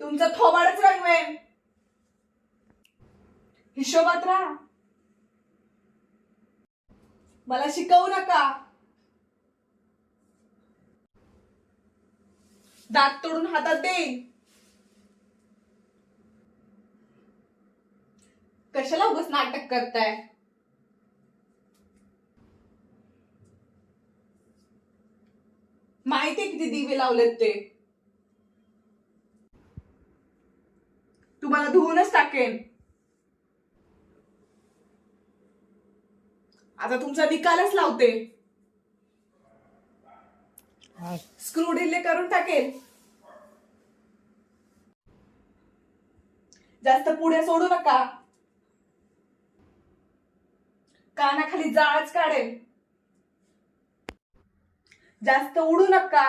तुमचं थोबाडच रंगवेन हिशोबात राहा. मला शिकवू नका. दात तोडून हातात देईन. कशाला उगस नाटक करताय? माहितीये किती दिवे लावलेत ते. तुम्हाला धुवूनच टाकेन. आता तुमचा निकालच लावते. स्क्रू ढिल्ले करून टाकेल जास्त पुढे सोडू नका. कानाखाली जाळच काढेल जास्त उडू नका.